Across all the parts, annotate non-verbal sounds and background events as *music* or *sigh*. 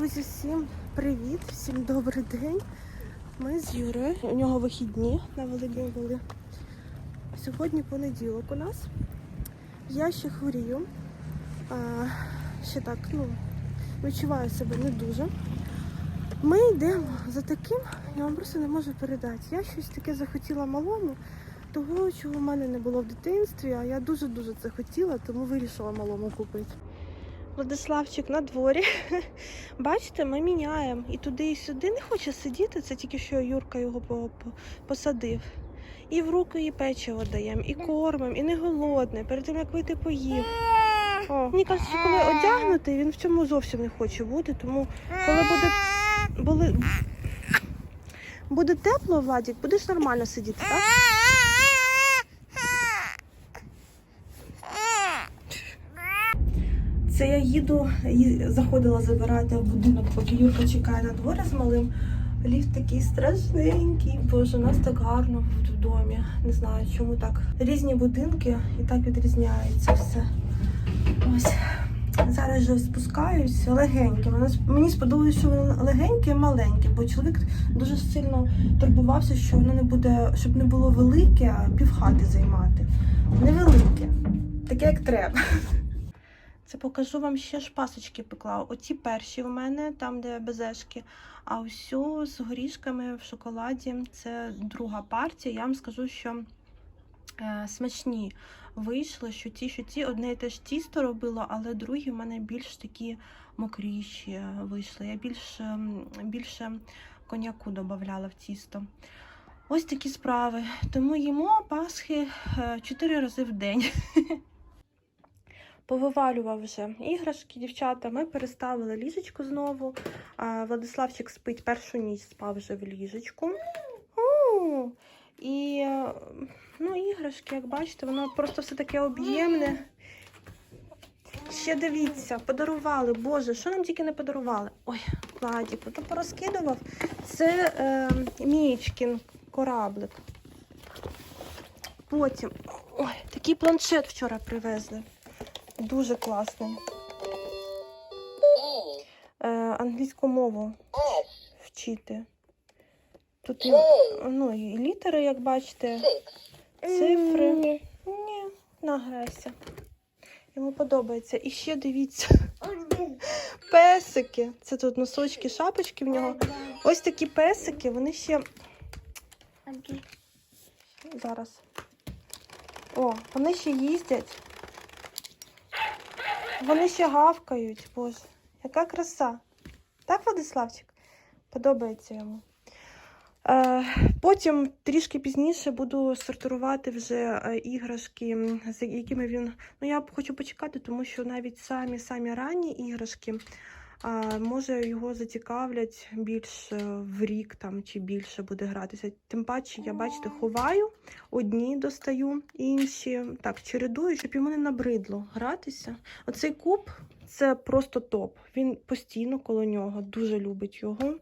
Друзі, всім привіт, всім добрий день. Ми з Юрою. У нього вихідні на Великдень були. Сьогодні понеділок у нас. Я ще хворію. А, ще так, ну, відчуваю себе не дуже. Ми йдемо за таким, я вам просто не можу передати. Я щось таке захотіла малому, того, чого в мене не було в дитинстві, а я дуже-дуже це хотіла, тому вирішила малому купити. Владиславчик на дворі. *laughs* Бачите, ми міняємо і туди, і сюди. Не хоче сидіти, це тільки що Юрка його по- по- посадив. І в руки і печиво даємо, і кормимо, і не голодне. Перед тим як вийти поїв. Мені кажуть, коли одягнутий, він в цьому зовсім не хоче бути. Тому коли буде, були, буде тепло, Владик, будеш нормально сидіти, так? Це я їду, заходила забирати в будинок, поки Юрка чекає на дворі з малим. Ліфт такий страшненький. Боже, у нас так гарно в домі. Не знаю, чому так. Різні будинки і так відрізняється все. Ось. Зараз же спускаюсь легеньке. Мені сподобалося, що воно легеньке і маленьке, бо чоловік дуже сильно турбувався, що воно не буде, щоб не було велике, а півхати займати. Невелике. Таке, як треба. Це покажу вам ще ж пасочки пекла. Оці перші в мене, там, де безешки. А ось з горішками в шоколаді це друга партія. Я вам скажу, що е, смачні вийшли, що ті, що ті, одне і те ж тісто робила, але другі в мене більш такі мокріші вийшли. Я більше, більше коньяку додавала в тісто. Ось такі справи. Тому їмо пасхи е, чотири рази в день. *laughs* Повивалював вже іграшки, дівчата. Ми переставили ліжечко знову. А Владиславчик спить першу ніч, спав вже в ліжечку. О, і ну, іграшки, як бачите, воно просто все таке об'ємне. Ще дивіться, подарували. Боже, що нам тільки не подарували? Ой, Владік, то порозкидував. Це е, Мієчкін кораблик. Потім, ой, такий планшет вчора привезли. Дуже класний. Е, англійську мову вчити. Тут ну, і літери, як бачите, цифри. Ні, награйся. Йому подобається. І ще дивіться. Песики. Це тут носочки, шапочки в нього. Ось такі песики, вони ще. Зараз. О, вони ще їздять. Вони ще гавкають, боже. Яка краса. Так, Владиславчик? Подобається йому. Е, потім трішки пізніше буду сортувати вже е, іграшки, з якими він. Ну, я хочу почекати, тому що навіть самі самі ранні іграшки а, може його зацікавлять більш в рік там чи більше буде гратися. Тим паче, я бачите, ховаю, одні достаю, інші так чередую, щоб йому не набридло гратися. Оцей куб це просто топ. Він постійно коло нього, дуже любить його.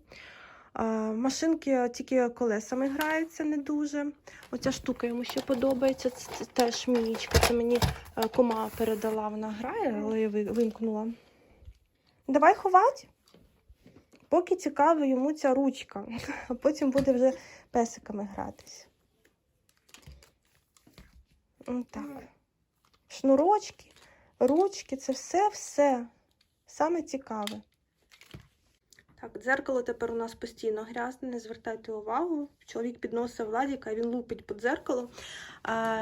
А, машинки тільки колесами граються не дуже. Оця штука йому ще подобається. Це, це теж мієчка. Це мені е, кума передала, вона грає, але я вимкнула. Давай ховати. Поки цікава йому ця ручка, *laughs* а потім буде вже песиками гратись. Так. Шнурочки, ручки це все-все. Саме цікаве. Так, дзеркало тепер у нас постійно грязне, не звертайте увагу. Чоловік підносив Владіка, він лупить по дзеркало.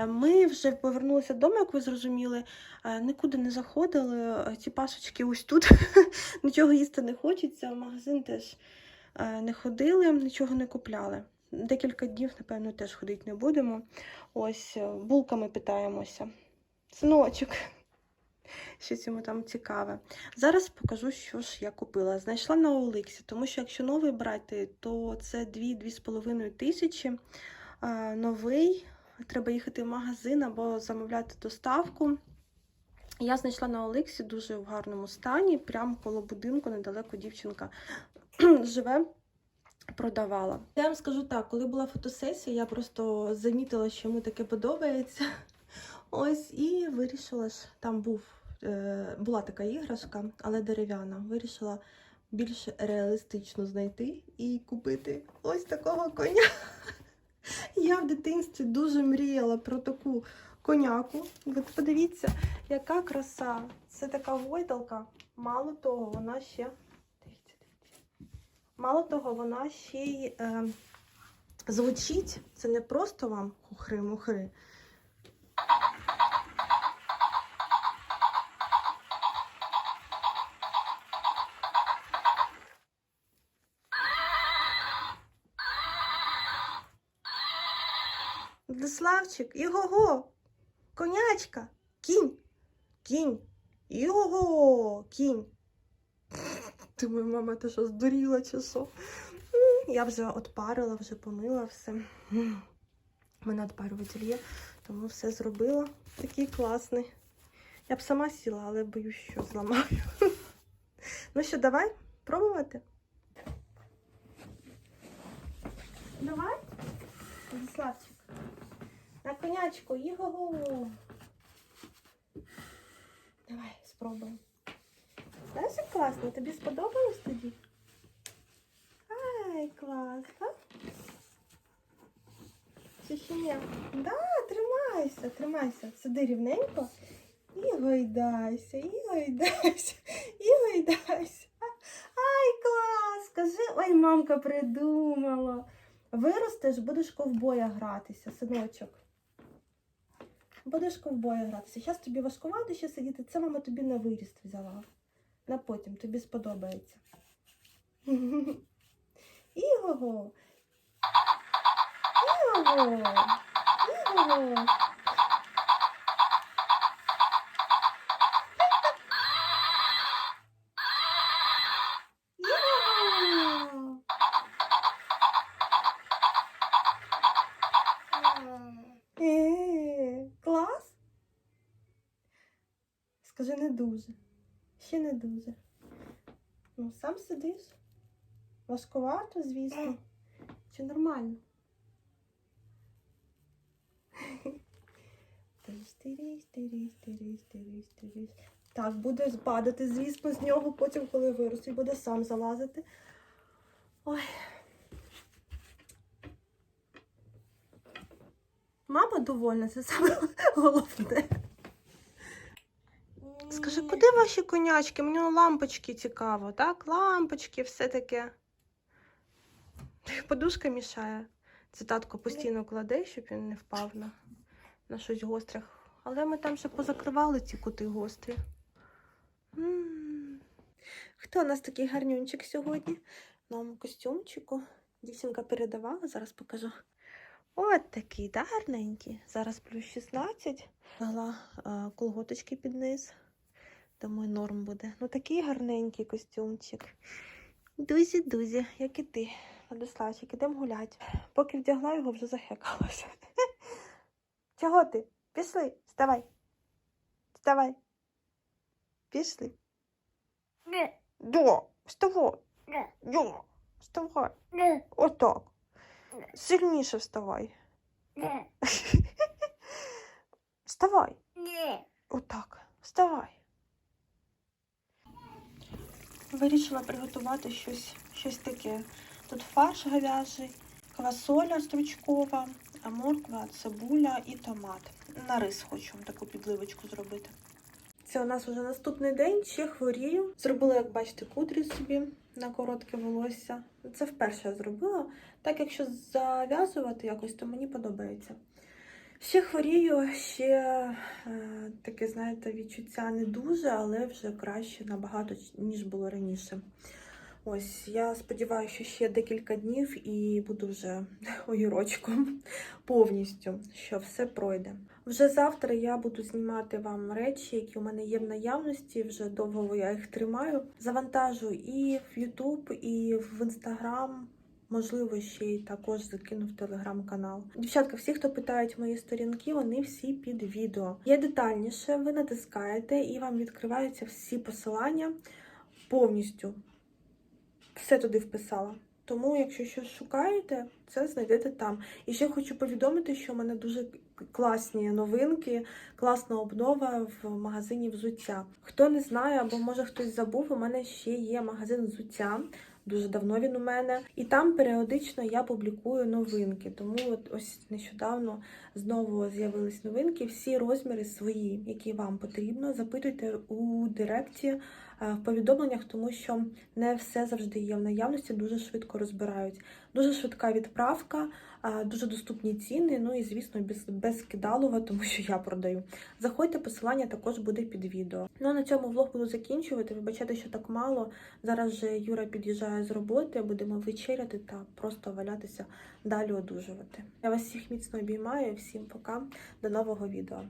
Ми вже повернулися додому, як ви зрозуміли, нікуди не заходили. Ці пасочки ось тут. *laughs* Нічого їсти не хочеться. В магазин теж не ходили, нічого не купляли. Декілька днів, напевно, теж ходити не будемо. Ось е, булками питаємося. Синочок. Щось йому там цікаве. Зараз покажу, що ж я купила. Знайшла на Оликсі, тому що якщо новий брати, то це 2-2,5 тисячі. Новий, треба їхати в магазин або замовляти доставку. Я знайшла на Оликсі дуже в гарному стані, прямо коло будинку, недалеко дівчинка *clears throat* живе. Продавала. Я вам скажу так, коли була фотосесія, я просто замітила, що йому таке подобається. Ось і вирішила ж, там був, була така іграшка, але дерев'яна. Вирішила більш реалістично знайти і купити ось такого коня. Я в дитинстві дуже мріяла про таку коняку. Ви подивіться, яка краса. Це така войдалка. Мало того, вона ще. Дивіться, дивіться. Мало того, вона ще й е, звучить. Це не просто вам хухри-мухри. Владиславчик, іго-го, конячка, кінь, кінь, іго-го, кінь. *laughs* Думаю, мама, ти що здуріла чи? Я вже отпарила, вже помила все. Мене отпарюватель є, тому все зробила. Такий класний. Я б сама сіла, але боюсь, що зламаю. *laughs* Ну що, давай пробувати? Давай, Владиславчик. На конячку, його. Давай, спробуємо. Знаєш, як класно? Тобі сподобалось тоді? Ай, клас, так? Чи ще ні? Да, тримайся, тримайся. Сиди рівненько. І гойдайся, і гойдайся, і гойдайся. Ай, клас! Скажи, ой, мамка придумала. Виростеш, будеш ковбоя гратися, синочок. Будеш ковбоя гратися. Зараз тобі важкувато ще сидіти. Це мама тобі на виріст взяла. На потім тобі сподобається. *laughs* Іго. Іго. Іго. Скажи не дуже. Ще не дуже. Ну, сам сидиш. Важкувато, звісно. Чи нормально? Так, буде падати, звісно, з нього потім, коли виросте, буде сам залазити. Ой. Мама довольна, це саме головне. Скажи, куди ваші конячки? Мені лампочки цікаво, так? Лампочки, все таке. Подушка мішає. Це татко постійно кладе, щоб він не впав на, на щось гостре. Але ми там ще позакривали ці кути гострі. М. Хто у нас такий гарнюнчик сьогодні? Новому костюмчику. Дівчинка передавала, зараз покажу. От такий, да, гарненький. Зараз плюс 16. Дала е, колготочки під низ. Думаю, норм буде. Ну такий гарненький костюмчик. Дузі-дузі, як і ти, Владиславчик, ідемо гулять. Поки вдягла його, вже захекалася. *laughs* Чого ти? Пішли, вставай. Вставай. Пішли. До, вставай. До, вставай. Отак. Сильніше вставай. *laughs* Вставай. Отак. Вставай. Вирішила приготувати щось, щось таке. Тут фарш говяжий, квасоля стручкова, морква, цибуля і томат. На рис хочу таку підливочку зробити. Це у нас вже наступний день, ще хворію. Зробила, як бачите, кудрі собі на коротке волосся. Це вперше я зробила. Так, якщо зав'язувати якось, то мені подобається. Ще хворію, ще е, таке, знаєте, відчуття не дуже, але вже краще набагато, ніж було раніше. Ось, я сподіваюся, що ще декілька днів і буду вже *laughs* огірочком *laughs* повністю, що все пройде. Вже завтра я буду знімати вам речі, які у мене є в наявності. Вже довго я їх тримаю. Завантажу і в YouTube, і в Instagram. Можливо, ще й також закину в телеграм-канал. Дівчатка, всі, хто питають мої сторінки, вони всі під відео. Є детальніше, ви натискаєте і вам відкриваються всі посилання повністю. Все туди вписала. Тому, якщо щось шукаєте, це знайдете там. І ще хочу повідомити, що в мене дуже класні новинки, класна обнова в магазині взуття. Хто не знає, або може хтось забув, у мене ще є магазин взуття. Дуже давно він у мене, і там періодично я публікую новинки. Тому от ось нещодавно знову з'явились новинки. Всі розміри свої, які вам потрібно. Запитуйте у директі е, в повідомленнях, тому що не все завжди є в наявності, дуже швидко розбирають. Дуже швидка відправка, дуже доступні ціни. Ну і звісно, без, без кидалова, тому що я продаю. Заходьте, посилання також буде під відео. Ну а на цьому влог буду закінчувати. Вибачайте, що так мало. Зараз же Юра під'їжджає з роботи, будемо вечеряти та просто валятися далі одужувати. Я вас всіх міцно обіймаю, всім пока, до нового відео.